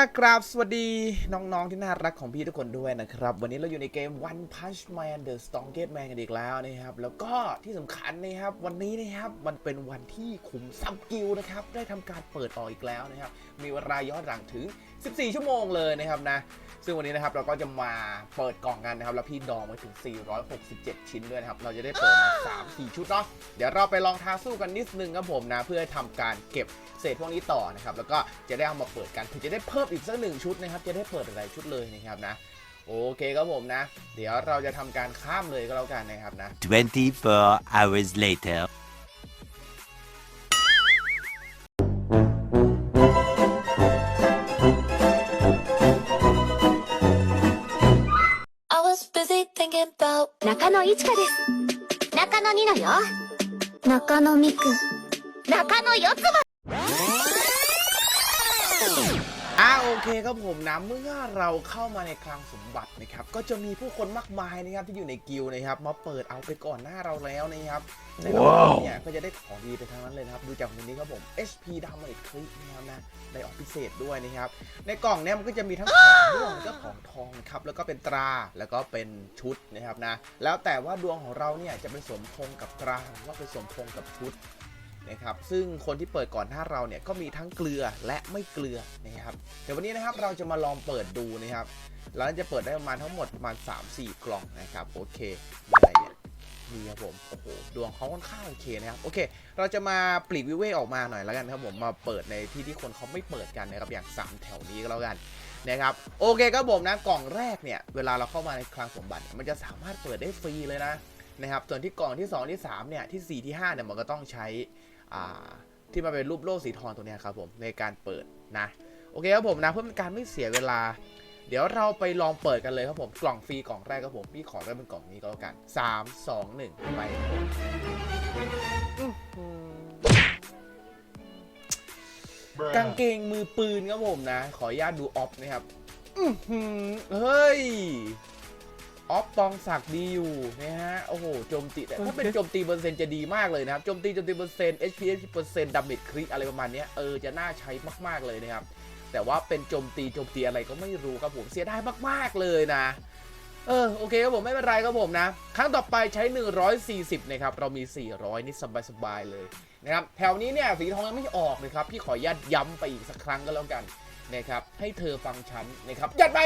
กราบสวัสดีน้องๆที่น่ารักของพี่ทุกคนด้วยนะครับ วันนี้เราอยู่ในเกม One Punch Man The Strongest Man กันอีกแล้วนะครับ แล้วก็ที่สำคัญนะครับ วันนี้นะครับมันเป็นวันที่ขุมทรัพย์กิลนะครับ ได้ทำการเปิดออกอีกแล้วนะครับ มีเวลาย้อนหลังถึง 14 ชั่วโมงเลยนะครับนะ ซึ่งวันนี้นะครับเราก็จะมาเปิดกล่องกันนะครับ แล้วพี่ดองมาถึง 467 ชิ้นด้วยนะครับ เราจะได้เปิดมา 3-4 ชุดเนาะ เดี๋ยวเราไปลองท้าสู้กันนิดนึงครับผมนะ เพื่อทำการเก็บเศษพวกนี้ต่อนะครับ แล้วก็จะได้เอามาเปิดกันเพื่อจะได้เพิ่มอีกสักหนึ่งชุดนะครับ จะได้เปิดหลายๆชุดเลยนะครับนะ โอเคครับผมนะ เดี๋ยวเราจะทำการข้ามเลยก็แล้วกันนะครับนะ 24 hours later. I was busy thinking about 中野いちかです。中野にのよ。中野みく。中野よつば。 อ่าโอเคครับผมนะเมื่อเราเข้ามาในคลังสมบัตินะครับก็จะมีผู้คนมากมายนะครับที่อยู่ในกิลด์นะครับมาเปิดเอาไปก่อนหน้าเราแล้วนะครับในระหว่างนี้เนี่ยก็จะได้ของดีไปทั้งนั้นเลยนะครับดูจากคนนี้ครับผม HP ดาเมจคลิกนะครับนะได้ออกพิเศษด้วยนะครับในกล่องเนี่ยมันก็จะมีทั้งของม่วงแล้วก็ของทองนะครับแล้วก็เป็นตราแล้วก็เป็นชุดนะครับนะแล้วแต่ว่าดวงของเราเนี่ยจะไปสมพงกับตราหรือว่าไปสมพงกับชุด นะครับซึ่งคนที่เปิดก่อนหน้าเราเนี่ยก็มีทั้งเกลือและไม่เกลือนะครับเดี๋ยววันนี้นะครับเราจะมาลองเปิดดูนะครับแล้วจะเปิดได้ประมาณทั้งหมดประมาณ3-4 กล่องนะครับโอเคมีอะไรเนี่ยมีครับผมโอ้โหดวงเขาค่อนข้างโอเคนะครับโอเค เราจะมาปลีกวิเวกออกมาหน่อยแล้วกันครับผมมาเปิดในที่ที่คนเขาไม่เปิดกันนะครับอย่าง 3 แถวนี้ก็แล้วกันนะครับโอเคครับผมนะกล่องแรกเนี่ยเวลาเราเข้ามาในคลังสมบัติมันจะสามารถเปิดได้ฟรีเลยนะ นะครับส่วนที่กล่องที่สองที่สามเนี่ย ที่สี่ที่ห้าเนี่ย มันก็ต้องใช้อ่าที่มาเป็นรูปโล่สีทองตัวนี้ครับผม ในการเปิดนะ โอเคครับผมนะ เพื่อเป็นการไม่เสียเวลา เดี๋ยวเราไปลองเปิดกันเลยครับผม กล่องฟรีกล่องแรกครับผม พี่ขอเริ่มเป็นกล่องนี้ก็แล้วกัน 3 2 1 ไปกางเกงมือปืนครับผมนะ ขออนุญาตดูออฟนะครับเฮ้ย ออฟปองศักดิ์ดีอยู่นะฮะ โอ้โหโจมตีแต่ถ้าเป็นโจมตีเปอร์เซ็นต์จะดีมากเลยนะครับโจมตีโจมตีเปอร์เซ็นต์ HP เปอร์เซ็นต์ดาเมจคริอะไรประมาณเนี้ยเออจะน่าใช้มากๆเลยนะครับ แต่ว่าเป็นโจมตีโจมตีอะไรก็ไม่รู้ครับผมเสียดายมากๆเลยนะเออโอเคครับผมไม่เป็นไรครับผมนะ ครั้งต่อไปใช้ 140 นะครับ เรามี 400 นี่สบายๆเลยนะครับ แถวนี้เนี่ยสีทองยังไม่ออกนะครับ พี่ขออนุญาตย้ำไปอีกสักครั้งก็แล้วกัน นะครับให้เธอฟังฉันนะครับจัดไป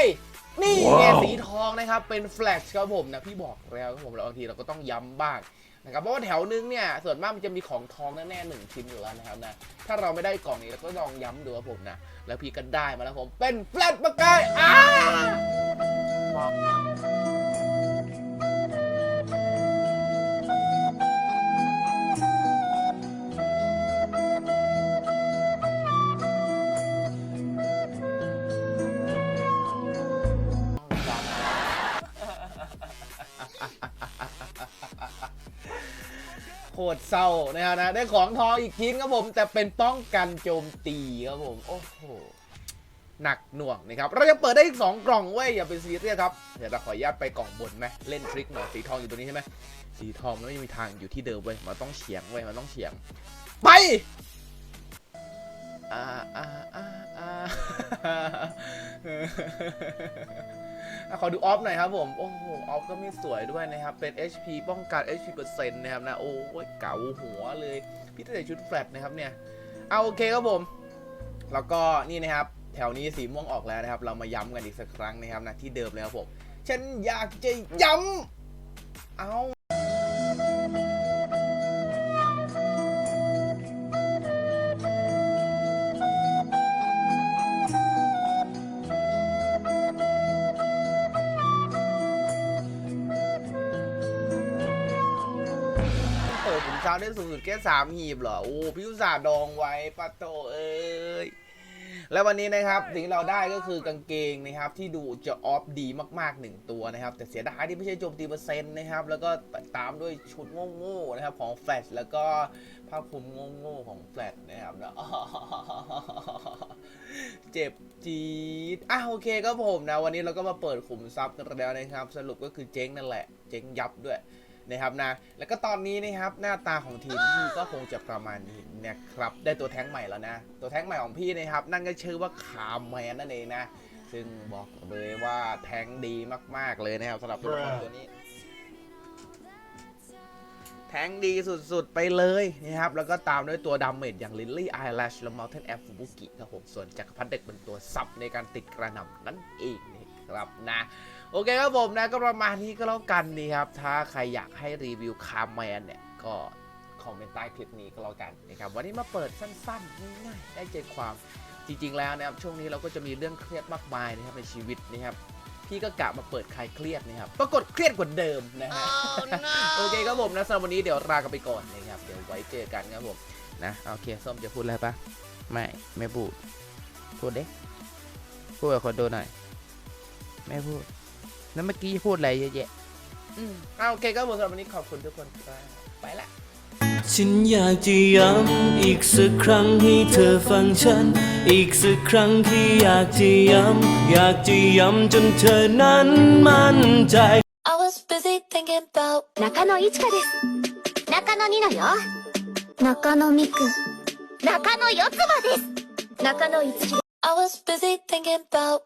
นี่ไงว้าวสีทองนะครับเป็นแฟลชครับผมนะพี่บอกแล้วครับผมแล้วบางทีเราก็ต้องย้ำบ้างนะครับเพราะว่าแถวนึงเนี่ยส่วนมากมันจะมีของทองแน่ๆหนึ่งชิ้นอยู่แล้วนะครับนะถ้าเราไม่ได้กล่องนี้เราก็ลองย้ำดูครับผมนะแล้วพี่ก็ได้มาแล้วผมเป็นแฟลชประกายอ้า โคตรเศร้านะครับนะได้ของทองอีกชิ้นครับผม แต่เป็นป้องกันโจมตีครับผม โอ้โหหนักหน่วงนะครับ เราจะเปิดได้อีก 2 กล่องเว้ย อย่าเป็นซีเรียสครับ เดี๋ยวเราขออนุญาตไปกล่องบนไหมเล่นทริคหน่อยสีทองอยู่ตรงนี้ใช่ไหมสีทองมันไม่มีทางอยู่ที่เดิมเว้ยมันต้องเฉียงเว้ยมันต้องเฉียง ไป อาอาอาอาขอดูออฟหน่อยครับผม โอ้โห ออฟก็ไมีสวยด้วยนะครับ เป็น HP ป้องกัน HP เปอร์เซ็นต์นะครับนะ โอ้ยเก๋าหัวเลย พี่ใส่ชุดแฟลตนะครับเนี่ย เอาโอเคครับผม แล้วก็นี่นะครับ แถวนี้สีม่วงออกแล้วนะครับ เรามาย้ำกันอีกสักครั้งนะครับนะที่เดิมเลยครับผม ฉันอยากจะย้ำเอา ช้าได้สูงสุดแค่สามหีบเหรอ โอ้พี่อุตส่าดองไว้ปะโตเอ้ยแล้ววันนี้นะครับสิ่งที่เราได้ก็คือกางเกงนะครับที่ดูจะออฟดีมากๆหนึ่งตัวนะครับ แต่เสียดายที่ไม่ใช่โจมตีเปอร์เซ็นต์นะครับ แล้วก็ตามด้วยชุดโง่ๆนะครับของแฟลชแล้วก็ผ้าคลุมโง่ๆของแฟลชนะครับนะเจ็บจี๊ดอะโอเคครับผมนะ วันนี้เราก็มาเปิดขุมทรัพย์กันแล้วนะครับ สรุปก็คือเจ๊งนั่นแหละ เจ๊งยับด้วย นะครับนะแล้วก็ตอนนี้นะครับหน้าตาของทีมพี่ก็คงจะประมาณนี้นะครับได้ตัวแท้งใหม่แล้วนะ ตัวแท้งใหม่ของพี่นะครับนั่นก็ชื่อว่าคาร์แมนนั่นเองนะซึ่งบอกเลยว่าแท้งดีมาก ๆ เลยนะครับสำหรับตัวละครตัวนี้แท้งดีสุด ๆ ไปเลยนะครับ แล้วก็ตามด้วยตัวดาเมจอย่างลิลลี่ไอแลชและม u ลเทนแอฟฟูบุกิครับผม ส่วนจักรพรรดิเด็กเป็นตัวซับในการติดกระหน่ำนั่นเอง นะครับนะโอเคครับผมนะก็ประมาณนี้ก็แล้วกันนี่ครับ ถ้าใครอยากให้รีวิวคาร์แมนเนี่ยก็คอมเมนต์ใต้คลิปนี้ก็แล้วกันนะครับวันนี้มาเปิดสั้นๆง่ายๆได้ใจความจริงๆแล้วนะครับช่วงนี้เราก็จะมีเรื่องเครียดมากมายนะครับในชีวิตนะครับพี่ก็กะมาเปิดคลายเครียดนะครับปรากฏเครียดกว่าเดิมนะฮะโอเคครับผมนะสำหรับวันนี้เดี๋ยวลากันไปก่อนนะครับเดี๋ยวไว้เจอกันครับผมนะโอเคส้มจะพูดอะไรปะไม่ไม่พูดพูดเด้พูดกับคนดูหน่อย ไม่พูด แล้วเมื่อกี้พูดอะไรเยอะแยะอืมอ่าโอเคครับผมสำหรับวันนี้ขอบคุณทุกคนครับไปละ ฉันอยากจะย้ำอีกสักครั้งให้เธอฟังฉัน อีกสักครั้งที่อยากจะย้ำอยากจะย้ำจนเธอนั้นมั่นใจ I was busy thinking about 中野いちかです中野ニノよ中野ミク中野四つ葉です中野いつき I was busy thinking about